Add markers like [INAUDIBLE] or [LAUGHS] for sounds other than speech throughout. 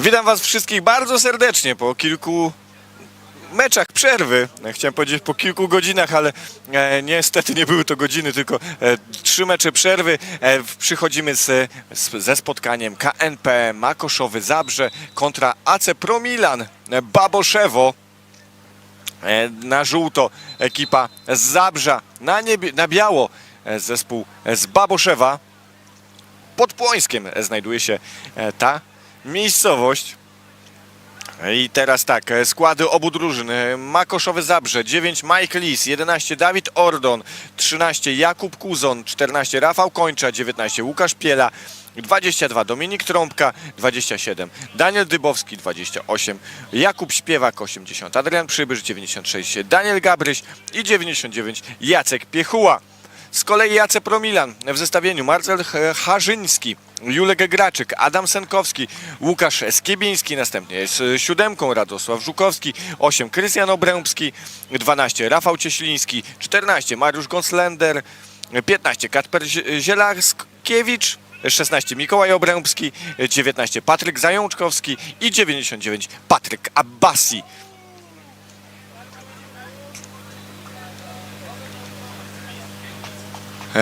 Witam Was wszystkich bardzo serdecznie po kilku meczach przerwy. Chciałem powiedzieć po kilku godzinach, ale e, niestety nie były to godziny, tylko e, trzy mecze przerwy. E, przychodzimy z, z, ze spotkaniem KNP Makoszowy Zabrze kontra AC Pro Milan e, Baboszewo. E, na żółto ekipa z Zabrza, na, niebie, na biało e, zespół z Baboszewa. Pod Płońskiem e, znajduje się ta miejscowość. I teraz tak, e, składy obu drużyn. E, Makoszowy Zabrze, 9 Mike Lis, 11 Dawid Ordon, 13 Jakub Kuzon, 14 Rafał Kończa, 19 Łukasz Piela, 22 Dominik Trąbka, 27 Daniel Dybowski, 28 Jakub Śpiewak, 80 Adrian Przybysz, 96 Daniel Gabryś i 99 Jacek Piechuła. Z kolei Jace Promilan w zestawieniu Marcel Harzyński, Julek Graczyk, Adam Senkowski, Łukasz Skiebiński, następnie y, siódemką Radosław Żukowski, 8 Krystian Obrębski, 12 Rafał Cieśliński, 14 Mariusz Gonslender, 15 Katper Zie- Zielarskiewicz, 16 Mikołaj Obrębski, 19 Patryk Zajączkowski i 99 Patryk Abbasi.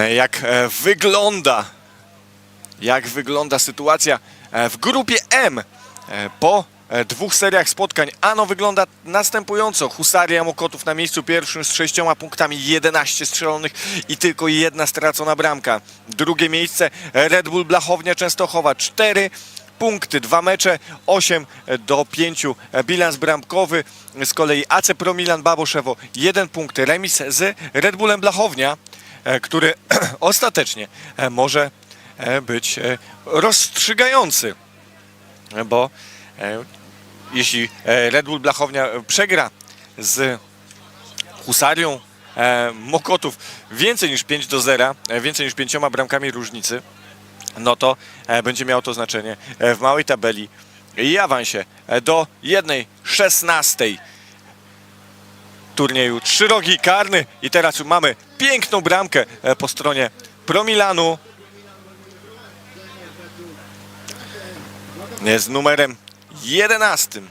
Jak e, wygląda jak wygląda sytuacja e, w grupie M e, po e, dwóch seriach spotkań. Ano wygląda następująco. Husaria Mokotów na miejscu pierwszym z sześcioma punktami, 11 strzelonych i tylko jedna stracona bramka. Drugie miejsce e, Red Bull Blachownia Częstochowa, 4 punkty, dwa mecze, 8 do 5 bilans bramkowy. Z kolei AC Pro Milan Baboszewo, 1 punkt, remis z Red Bullem Blachownia, e, który [CLEARS THROAT] ostatecznie e, może e, być e, rozstrzygający, E, bo e, jeśli e, Red Bull Blachownia e, przegra z Husarią e, Mokotów więcej niż 5 do 0, e, więcej niż pięcioma bramkami różnicy, no to e, będzie miało to znaczenie e, w małej tabeli i awansie e, do jednej szesnastej turnieju. Trzy rogi karny i teraz mamy piękną bramkę e, po stronie Promilanu z numerem 11.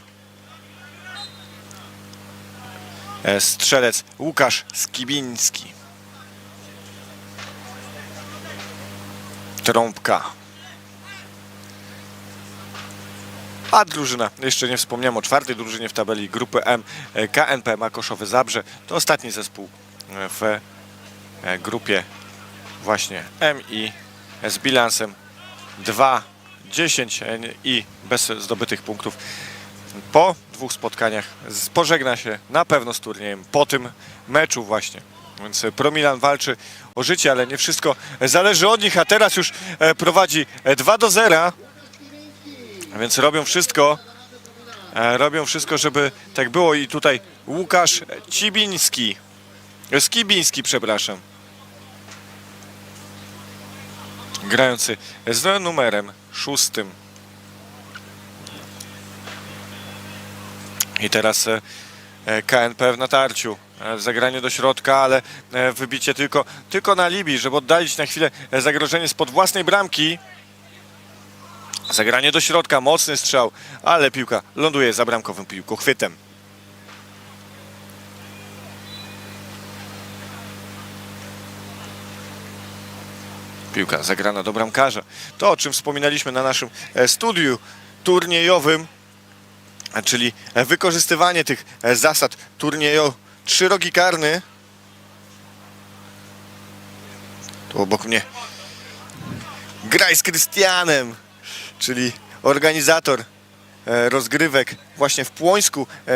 E, Strzelec Łukasz Skibiński. Trąbka. A drużyna, jeszcze nie wspomniałem o czwartej drużynie w tabeli grupy M, e, KNP Makoszowy Zabrze. To ostatni zespół e, w e, grupie właśnie M i z bilansem 2, 10 e, i bez zdobytych punktów. Po dwóch spotkaniach pożegna się na pewno z turniejem po tym meczu właśnie. Więc Promilan walczy o życie, ale nie wszystko zależy od nich, a teraz już prowadzi e, 2 do 0. Więc robią wszystko, e, robią wszystko, żeby tak było i tutaj Łukasz Cibiński, Skibiński, przepraszam, grający z numerem szóstym. I teraz e, e, KNP w natarciu. Zagranie do środka, ale wybicie tylko, tylko na Libii, żeby oddalić na chwilę zagrożenie spod własnej bramki. Zagranie do środka, mocny strzał, ale piłka ląduje za bramkowym piłkochwytem. Piłka zagrana do bramkarza. To, o czym wspominaliśmy na naszym e, studiu turniejowym, czyli wykorzystywanie tych e, zasad turnieju. Trzy rogi karny. Tu obok mnie graj z Krystianem, czyli organizator e, rozgrywek właśnie w Płońsku e,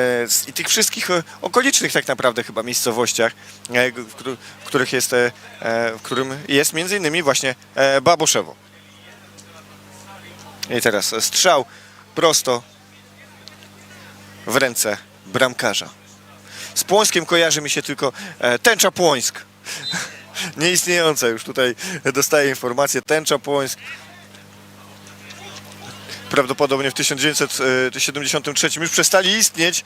i tych wszystkich e, okolicznych tak naprawdę chyba miejscowościach, w, któ- w których jest, w którym jest między innymi właśnie Baboszewo. I teraz strzał prosto w ręce bramkarza. Z Płońskiem kojarzy mi się tylko tęcza Płońsk. [LAUGHS] Nieistniejąca już tutaj dostaję informację. Tęcza Płońsk. Prawdopodobnie w 1973 już przestali istnieć.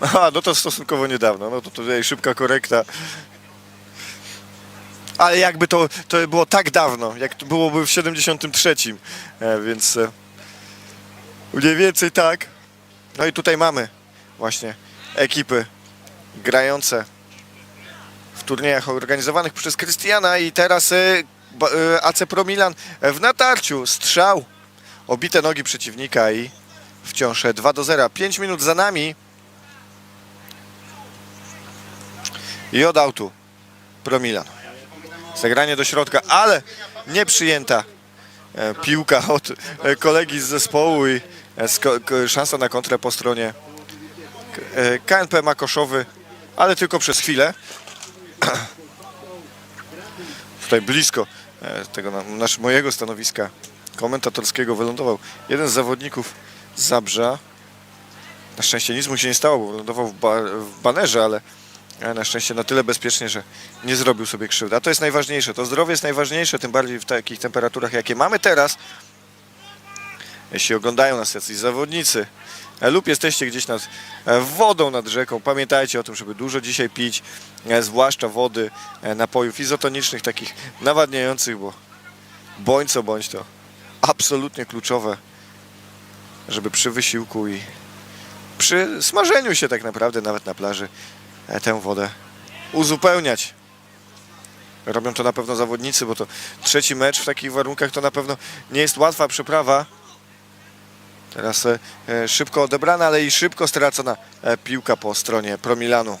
Aha, no to stosunkowo niedawno. No to tutaj szybka korekta. Ale jakby to, to było tak dawno, jak to byłoby w 73. E, więc e, Mniej więcej tak. No i tutaj mamy właśnie ekipy grające w turniejach organizowanych przez Krystiana i teraz AC Pro Milan w natarciu. Strzał. Obite nogi przeciwnika i wciąż 2 do 0. 5 minut za nami. I od autu Pro Milan. Zagranie do środka, ale nie przyjęta e, piłka od e, kolegi z zespołu i e, szansa na kontrę po stronie KNP Makoszowy, ale tylko przez chwilę. [CLEARS THROAT] Tutaj blisko tego na, nasz, mojego stanowiska komentatorskiego wylądował jeden z zawodników Zabrza. Na szczęście nic mu się nie stało, bo wylądował w, ba, w banerze, ale na szczęście na tyle bezpiecznie, że nie zrobił sobie krzywdy. A to jest najważniejsze. To zdrowie jest najważniejsze, tym bardziej w takich temperaturach, jakie mamy teraz. Jeśli oglądają nas jacyś zawodnicy e, lub jesteście gdzieś nad e, wodą, nad rzeką, pamiętajcie o tym, żeby dużo dzisiaj pić, e, zwłaszcza wody, napojów izotonicznych, takich nawadniających, bo bądź co bądź to absolutnie kluczowe, żeby przy wysiłku i przy smażeniu się tak naprawdę nawet na plaży e, tę wodę uzupełniać. Robią to na pewno zawodnicy, bo to trzeci mecz w takich warunkach to na pewno nie jest łatwa przeprawa. Teraz e, e, szybko odebrana, ale i szybko stracona piłka po stronie Promilanu.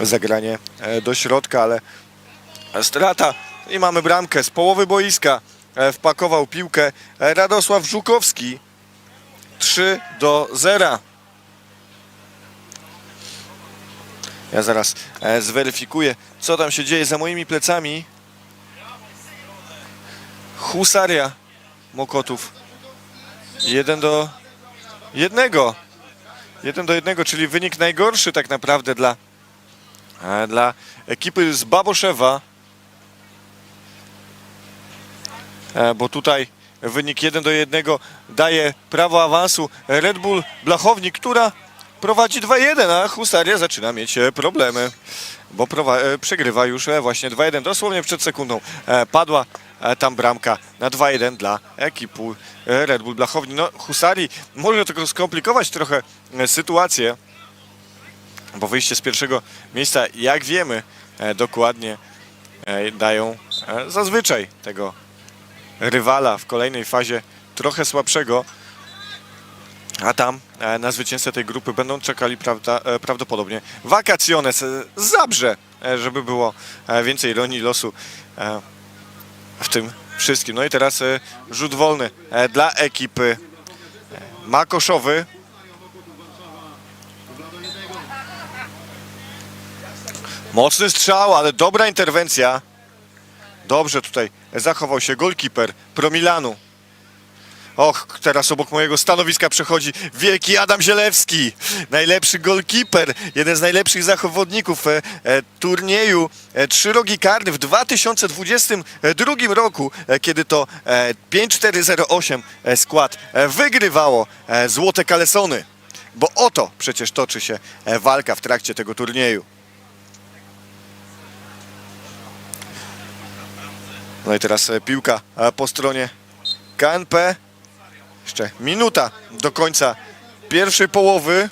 Zagranie e, do środka, ale strata i mamy bramkę z połowy boiska. E, Wpakował piłkę e, Radosław Żukowski. 3 do 0. Ja zaraz zweryfikuję, co tam się dzieje za moimi plecami. Husaria Mokotów. 1 do 1. 1 do 1, czyli wynik najgorszy tak naprawdę dla, e, dla ekipy z Baboszewa. E, bo tutaj wynik 1 do 1 daje prawo awansu Red Bull Blachownik, która prowadzi 2-1, a Husaria zaczyna mieć e, problemy, bo przegrywa już właśnie 2-1, dosłownie przed sekundą padła tam bramka na 2-1 dla ekipy e, Red Bull Blachownik. No Husarii może tylko skomplikować trochę e, sytuację, bo wyjście z pierwszego miejsca, jak wiemy e, dokładnie, e, dają e, zazwyczaj tego rywala w kolejnej fazie trochę słabszego, a tam e, na zwycięzcę tej grupy będą czekali prawda, e, prawdopodobnie Wakacjones e, Zabrze, e, żeby było e, więcej ironii losu e, w tym wszystkim. No i teraz e, rzut wolny e, dla ekipy e, Makoszowy. Mocny strzał, ale dobra interwencja. Dobrze tutaj zachował się golkiper Promilanu. Och, teraz obok mojego stanowiska przechodzi wielki Adam Zielewski, najlepszy golkiper, jeden z najlepszych zawodników e, e, turnieju e, Trzy Rogi Karny w 2022 roku, e, kiedy to e, 5-4-0-8 e, skład wygrywało Złote Kalesony. Bo oto przecież toczy się walka w trakcie tego turnieju. No i teraz piłka po stronie KNP. Jeszcze minuta do końca pierwszej połowy.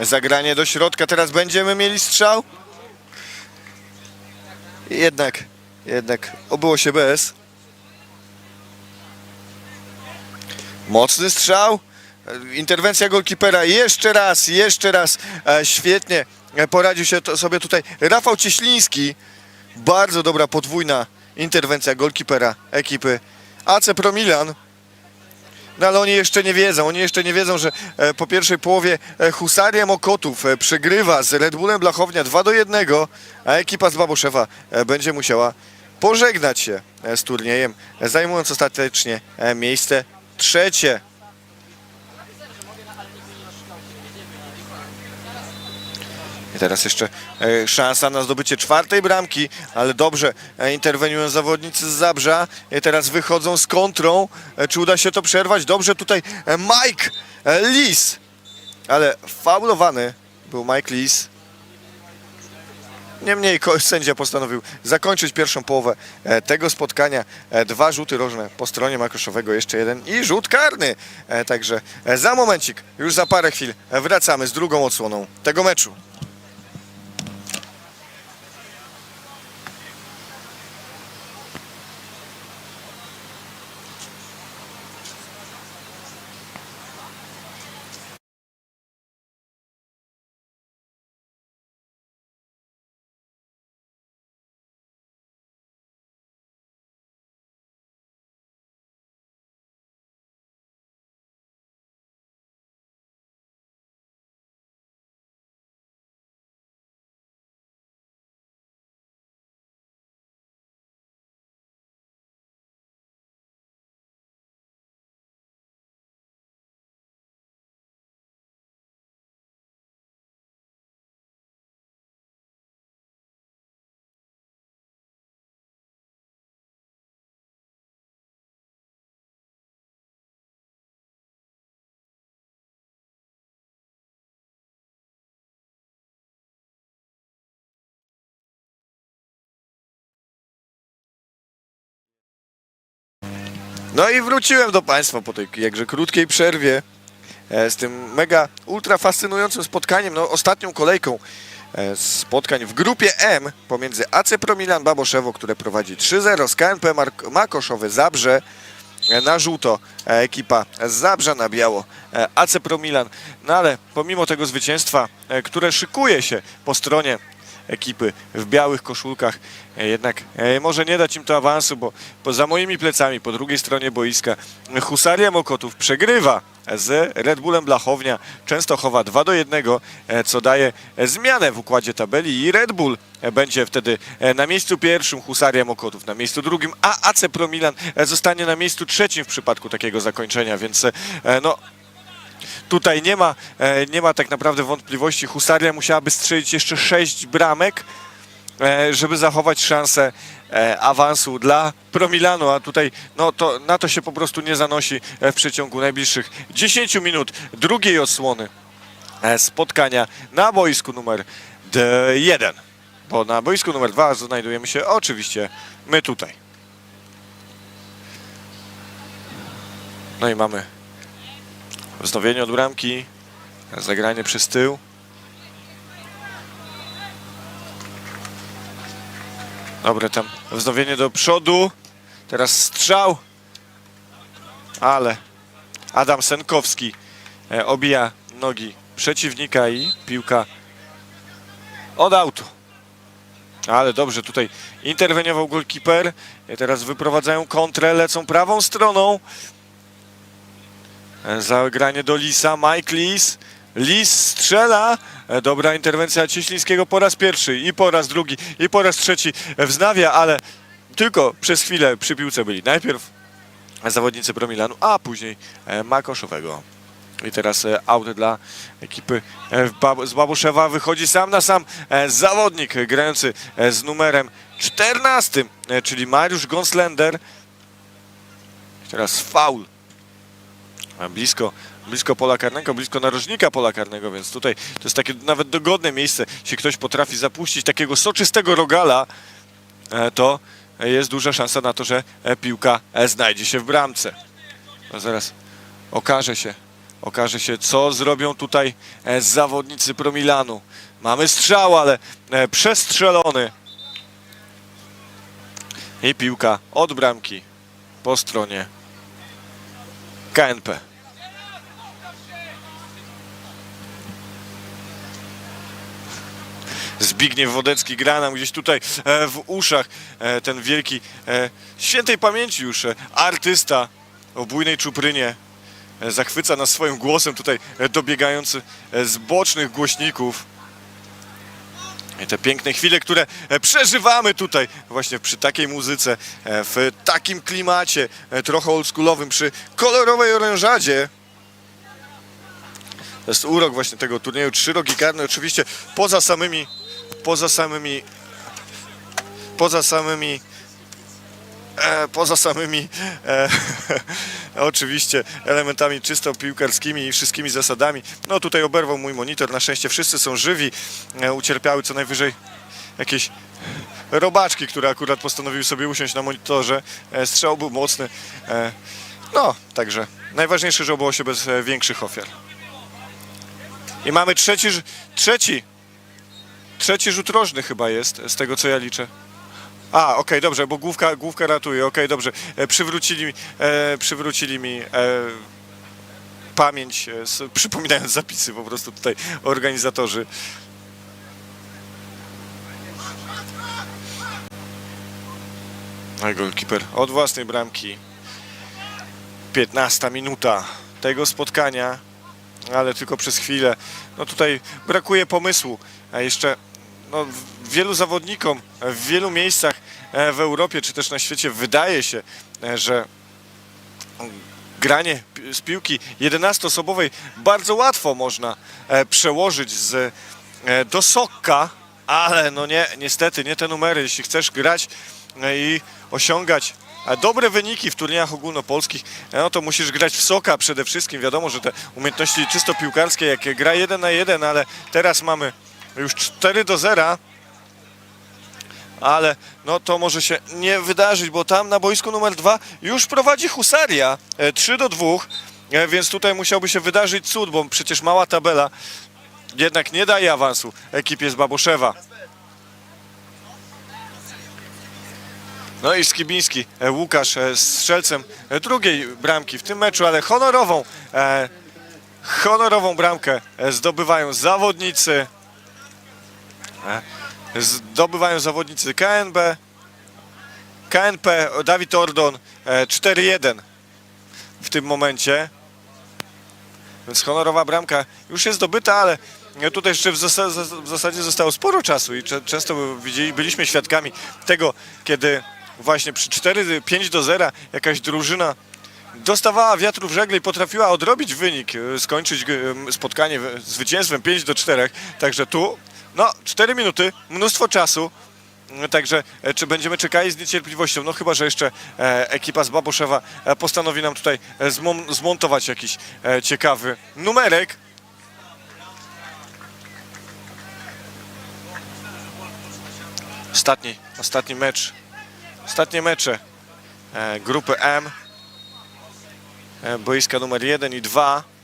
Zagranie do środka. Teraz będziemy mieli strzał. Jednak, jednak obyło się bez. Mocny strzał. Interwencja golkipera. Jeszcze raz, jeszcze raz. E, Świetnie e, poradził się sobie tutaj Rafał Cieśliński. Bardzo dobra podwójna interwencja golkipera ekipy AC Pro Milan. No ale oni jeszcze nie wiedzą, oni jeszcze nie wiedzą, że e, po pierwszej połowie e, Husaria Mokotów e, przegrywa z Red Bullem Blachownia 2 do 1, a ekipa z Baboszewa będzie musiała pożegnać się z turniejem, zajmując ostatecznie miejsce trzecie. Teraz jeszcze e, szansa na zdobycie czwartej bramki, ale dobrze e, interweniują zawodnicy z Zabrza. I teraz wychodzą z kontrą. E, Czy uda się to przerwać? Dobrze tutaj e, Mike e, Lis, ale faulowany był Mike Lis. Niemniej sędzia postanowił zakończyć pierwszą połowę e, tego spotkania. E, Dwa rzuty rożne po stronie Makoszowego, jeszcze jeden i rzut karny. E, Także e, za momencik, już za parę chwil e, wracamy z drugą odsłoną tego meczu. No i wróciłem do Państwa po tej jakże krótkiej przerwie e, z tym mega ultra fascynującym spotkaniem, no ostatnią kolejką e, spotkań w grupie M pomiędzy AC Pro Milan Baboszewo, które prowadzi 3-0 z KNP Mark- Makoszowy Zabrze e, na żółto ekipa Zabrza na biało AC Pro Milan. No ale pomimo tego zwycięstwa, które szykuje się po stronie ekipy w białych koszulkach. E, Jednak e, może nie dać im to awansu, bo poza moimi plecami, po drugiej stronie boiska, Husaria Mokotów przegrywa z Red Bullem Blachownia Częstochowa 2 do 1, e, co daje zmianę w układzie tabeli i Red Bull będzie wtedy na miejscu pierwszym Husaria Mokotów, na miejscu drugim, a AC Pro Milan e, zostanie na miejscu trzecim w przypadku takiego zakończenia, więc no Tutaj nie ma, e, nie ma tak naprawdę wątpliwości. Husaria musiałaby strzelić jeszcze 6 bramek, e, żeby zachować szansę e, awansu dla Promilanu, a tutaj no, to, na to się po prostu nie zanosi w przeciągu najbliższych 10 minut drugiej odsłony spotkania na boisku numer 1. Bo na boisku numer 2 znajdujemy się oczywiście my tutaj. No i mamy Wznowienie od bramki. Zagranie przez tył. Dobre tam wznowienie do przodu. Teraz strzał. Ale Adam Senkowski e, obija nogi przeciwnika i piłka od autu. Ale dobrze tutaj interweniował golkiper. I teraz wyprowadzają kontrę, lecą prawą stroną. E, Zagranie do Lisa, Mike Lis. Lis strzela. E, Dobra interwencja Cieślińskiego po raz pierwszy i po raz drugi i po raz trzeci wznawia, ale tylko przez chwilę przy piłce byli. Najpierw zawodnicy Promilanu, a później e, Makoszowego. I teraz aut dla ekipy z Babuszewa wychodzi sam na sam zawodnik grający z numerem 14, e, czyli Mariusz Gonslender. Teraz faul blisko, blisko pola karnego, blisko narożnika pola karnego, więc tutaj to jest takie nawet dogodne miejsce. Jeśli ktoś potrafi zapuścić takiego soczystego rogala, e, to jest duża szansa na to, że e, piłka e, znajdzie się w bramce. No zaraz okaże się, okaże się, co zrobią tutaj zawodnicy Promilanu. Mamy strzał, ale przestrzelony. I piłka od bramki po stronie KNP. Zbigniew Wodecki gra nam gdzieś tutaj e, w uszach. E, ten wielki, e, świętej pamięci już artysta o bujnej czuprynie. Zachwyca nas swoim głosem tutaj dobiegający z bocznych głośników. Te piękne chwile, które przeżywamy tutaj właśnie przy takiej muzyce, w takim klimacie trochę oldschoolowym, przy kolorowej orężadzie. To jest urok właśnie tego turnieju. Trzy rogi karne, oczywiście poza samymi, poza samymi, poza samymi, e, poza samymi e, [LAUGHS] oczywiście elementami czysto piłkarskimi i wszystkimi zasadami. No tutaj oberwał mój monitor, na szczęście wszyscy są żywi, e, ucierpiały co najwyżej jakieś robaczki, które akurat postanowiły sobie usiąść na monitorze. E, Strzał był mocny. E, No, także najważniejsze, że obyło się bez e, większych ofiar. I mamy trzeci, rz- trzeci, trzeci rzut rożny chyba jest, z tego co ja liczę. A, okej, dobrze, bo główka, główka ratuje, okej, dobrze. E, przywrócili, mi- e, przywrócili mi e, pamięć, e, przypominając zapisy po prostu tutaj organizatorzy. I golkiper od własnej bramki. 15 minuta tego spotkania, ale tylko przez chwilę. No tutaj brakuje pomysłu. A jeszcze no, wielu zawodnikom w wielu miejscach e, w Europie czy też na świecie wydaje się, e, że granie z piłki 11-osobowej bardzo łatwo można e, przełożyć z, do sokka, ale no nie, niestety nie te numery. Jeśli chcesz grać i osiągać dobre wyniki w turniejach ogólnopolskich, no to musisz grać w soka przede wszystkim. Wiadomo, że te umiejętności czysto piłkarskie, jak gra 1 na 1, ale teraz mamy już 4 do 0 ale no to może się nie wydarzyć, bo tam na boisku numer dwa już prowadzi Husaria e, 3 do 2, e, więc tutaj musiałby się wydarzyć cud, bo przecież mała tabela jednak nie daje awansu ekipie z Baboszewa. No i Skibiński, e, Łukasz e, strzelcem e, drugiej bramki w tym meczu, ale honorową, e, honorową bramkę e, zdobywają zawodnicy. e, zdobywają zawodnicy KNB, KNP, Dawid Ordon e, 4-1 w tym momencie. Więc honorowa bramka już jest zdobyta, ale tutaj jeszcze w zasa- w zasadzie zostało sporo czasu i często byliśmy świadkami tego, kiedy właśnie przy 4-5 do 0 jakaś drużyna dostawała wiatru w żagle i potrafiła odrobić wynik, e, skończyć e, spotkanie zwycięstwem 5 do 4. Także tu, no, 4 minuty, mnóstwo czasu. Także e, czy będziemy czekali z niecierpliwością? No chyba, że jeszcze e, ekipa z Baboszewa e, postanowi nam tutaj zmon- zmontować jakiś ciekawy numerek. Ostatni, ostatni mecz, ostatnie mecze grupy M boiska numer 1 i 2.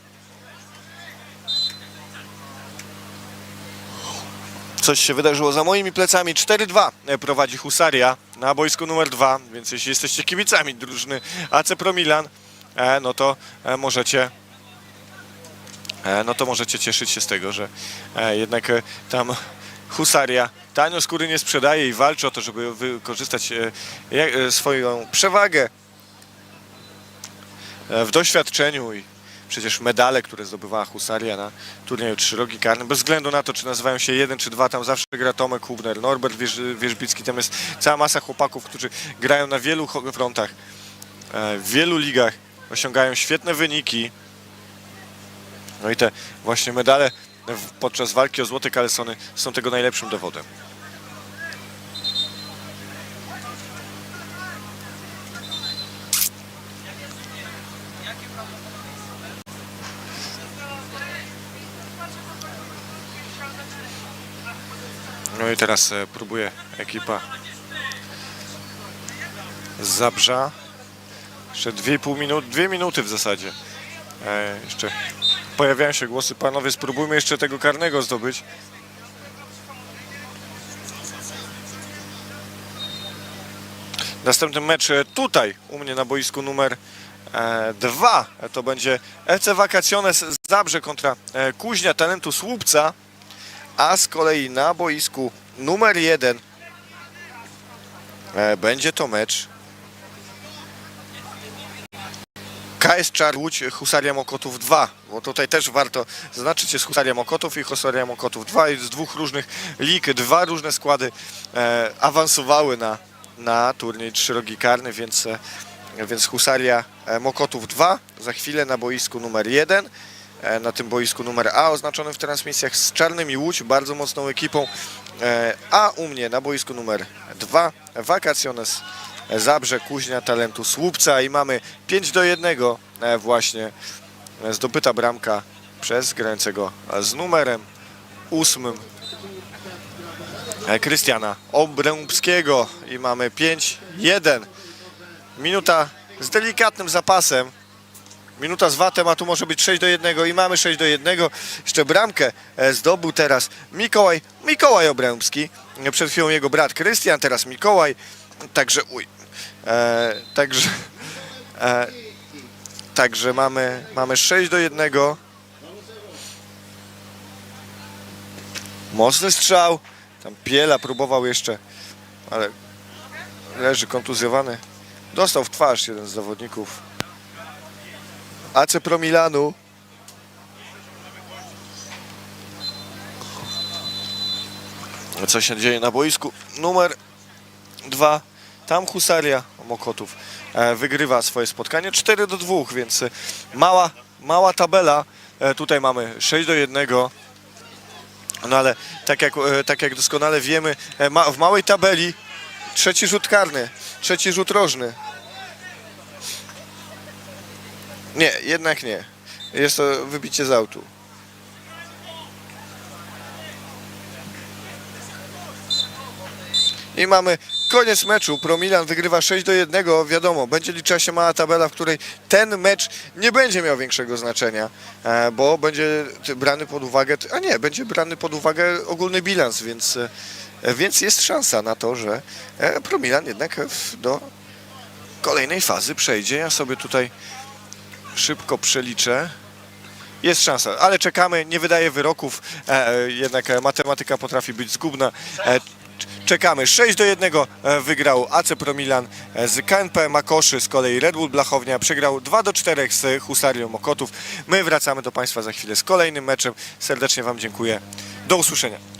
Coś się wydarzyło za moimi plecami. 4-2 e, prowadzi Husaria na boisku numer 2, więc jeśli jesteście kibicami drużyny AC Pro Milan, e, no to e, możecie e, no to możecie cieszyć się z tego, że jednak tam Husaria tanio skóry nie sprzedaje i walczy o to, żeby wykorzystać swoją przewagę w doświadczeniu i przecież medale, które zdobywała Husaria na turnieju trzyrogi karnym, bez względu na to, czy nazywają się jeden czy dwa, tam zawsze gra Tomek Hubner, Norbert Wierz- Wierzbicki, tam jest cała masa chłopaków, którzy grają na wielu frontach, e, w wielu ligach, osiągają świetne wyniki. No i te właśnie medale podczas walki o złote kalesony są tego najlepszym dowodem. I teraz e, próbuje ekipa z Zabrza. Jeszcze 2,5 minut, 2 minuty w zasadzie. E, jeszcze pojawiają się głosy, panowie, spróbujmy jeszcze tego karnego zdobyć. Następny mecz e, tutaj, u mnie na boisku numer e, dwa, e, to będzie FC Vacaciones Zabrze kontra Kuźnia Talentu Słupca, a z kolei na boisku numer jeden. E, będzie to mecz. KS Czar Łódź Husaria Mokotów 2, bo tutaj też warto zaznaczyć jest Husaria Mokotów i Husaria Mokotów 2 i z dwóch różnych lig, dwa różne składy e, awansowały na, na turniej trzyrogi karny, więc, e, więc Husaria e, Mokotów 2 za chwilę na boisku numer 1 e, na tym boisku numer A oznaczonym w transmisjach z Czarnymi Łódź, bardzo mocną ekipą, e, a u mnie na boisku numer 2 Vacaciones Zabrze, Kuźnia Talentu Słupca i mamy 5 do 1 e, właśnie e, zdobyta bramka przez grającego z numerem ósmym e, Krystiana Obrębskiego i mamy 5-1. Minuta z delikatnym zapasem. Minuta z watem, a tu może być 6 do 1 i mamy 6 do 1. Jeszcze bramkę e, zdobył teraz Mikołaj, Mikołaj Obrębski. Przed chwilą jego brat Krystian, teraz Mikołaj. Także, uj, e, także, e, także mamy, mamy 6 do 1. Mocny strzał. Tam Piela próbował jeszcze, ale leży kontuzjowany. Dostał w twarz jeden z zawodników. AC Pro Milanu. Co się dzieje na boisku? Numer dwa. Tam Husaria Mokotów e, wygrywa swoje spotkanie 4 do 2, więc e, mała, mała tabela. E, Tutaj mamy 6 do 1. No ale tak jak, tak jak doskonale wiemy, w małej tabeli trzeci rzut karny, trzeci rzut rożny. Nie, jednak nie. Jest to wybicie z autu. I mamy koniec meczu. Pro Milan wygrywa 6 do 1. Wiadomo, będzie liczyła się mała tabela, w której ten mecz nie będzie miał większego znaczenia, e, bo będzie brany pod uwagę, a nie, będzie brany pod uwagę ogólny bilans, więc, e, więc jest szansa na to, że e, Pro Milan jednak do kolejnej fazy przejdzie. Ja sobie tutaj szybko przeliczę. Jest szansa, ale czekamy, nie wydaje wyroków, e, e, jednak e, matematyka potrafi być zgubna. E, czekamy, 6 do 1 e, wygrał AC Pro Milan e, z KNP Makoszy, z kolei Red Bull Blachownia przegrał 2 do 4 z Husarią Mokotów. My wracamy do Państwa za chwilę z kolejnym meczem. Serdecznie Wam dziękuję. Do usłyszenia.